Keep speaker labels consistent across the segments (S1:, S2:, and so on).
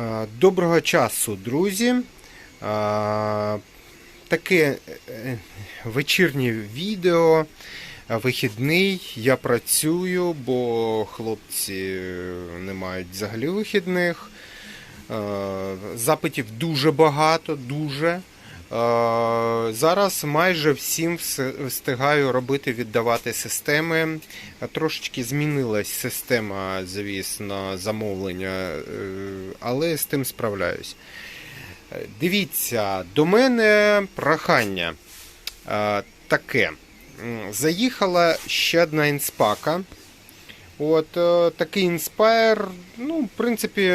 S1: Е, Доброго часу, друзі. Е, Таке е, вечірнє відео, вихідний. Я працюю, бо хлопці не мають взагалі вихідних. Запитів дуже багато, дуже. Е, Зараз майже всім встигаю робити, віддавати системи. Е, Трошечки змінилась система, звісно, замовлення, е, але з тим справляюсь. Дивіться, до мене прохання таке. Заїхала ще одна інспака. От такий інспайр. Ну, в принципі,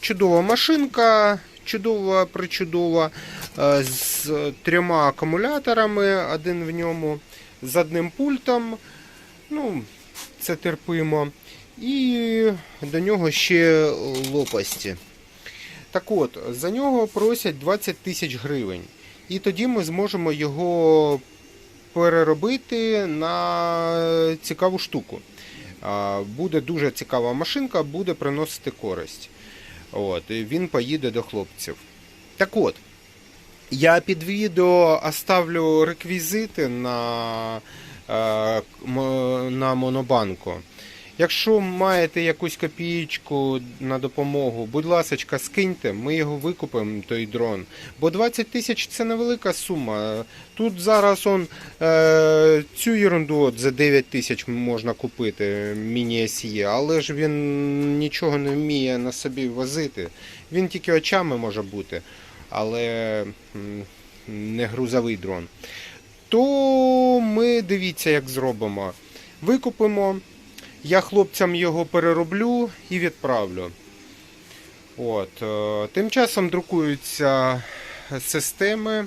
S1: чудова машинка, чудова, причудова, е, з трьома акумуляторами, один в ньому, з одним пультом. Ну, це терпимо. І до нього ще лопасті. Так от, за нього просять 20 тисяч гривень. І тоді ми зможемо його переробити на цікаву штуку. Буде дуже цікава машинка, буде приносити користь. От, і він поїде до хлопців. Так от, я під відео оставлю реквізити на, е, на Монобанку. Якщо маєте якусь копієчку на допомогу, будь ласка, скиньте, ми його викупимо, той дрон. Бо 20 тисяч це невелика сума. Тут зараз он, е, цю ерунду от за 9 тисяч можна купити, міні-SE, але ж він нічого не вміє на собі возити. Він тільки очами може бути, але не грузовий дрон. То ми дивіться, як зробимо. Викупимо. Я хлопцям його перероблю і відправлю. От. е, Тим часом друкуються системи.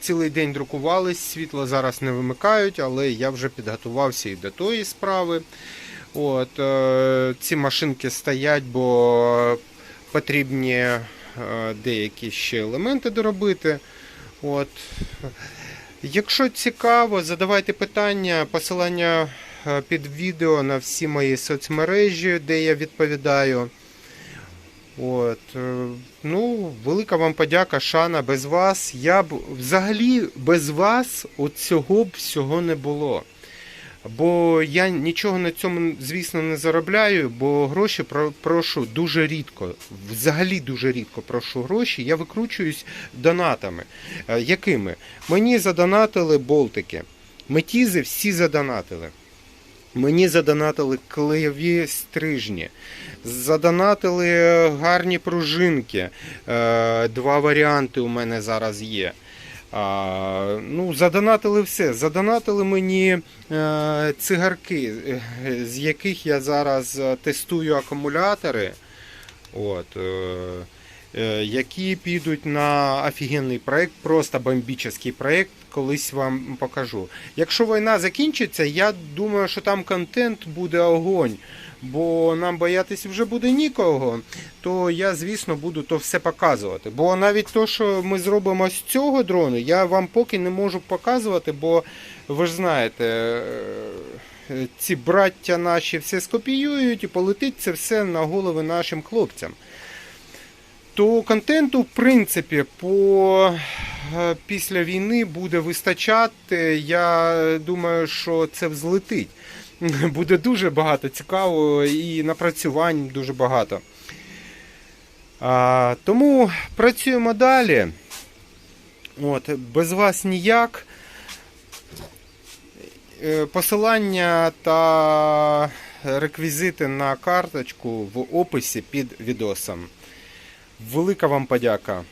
S1: Цілий день друкувались, світло зараз не вимикають, але я вже підготувався і до тої справи. От, е, ці машинки стоять, бо потрібні е, деякі ще елементи доробити. От. Якщо цікаво, задавайте питання, посилання під відео на всі мої соцмережі, де я відповідаю. От, е, ну, велика вам подяка, Шана, без вас. Я б взагалі без вас от цього б всього не було. Бо я нічого на цьому, звісно, не заробляю, бо гроші про- прошу дуже рідко. Взагалі дуже рідко прошу гроші. Я викручуюсь донатами. Е, Якими? Мені задонатили болтики. Метізи всі задонатили. Мені задонатили клеєві стрижні, задонатили гарні пружинки. Е, Два варіанти у мене зараз є. А, ну, задонатили все. Задонатили мені е, цигарки, е, з яких я зараз е, тестую акумулятори. От, е, е, які підуть на офігенний проект, просто бомбічний проект, колись вам покажу. Якщо війна закінчиться, я думаю, що там контент буде огонь. Бо нам боятися вже буде нікого, то я, звісно, буду то все показувати. Бо навіть то, що ми зробимо з цього дрону, я вам поки не можу показувати, бо ви ж знаєте, е, ці браття наші все скопіюють і полетить це все на голови нашим хлопцям. То контенту, в принципі, по е, після війни буде вистачати. Я думаю, що це взлетить. Буде дуже багато цікавого і напрацювань дуже багато. А, тому працюємо далі. От, без вас ніяк. Е, Посилання та реквізити на карточку в описі під відосом. Велика вам подяка.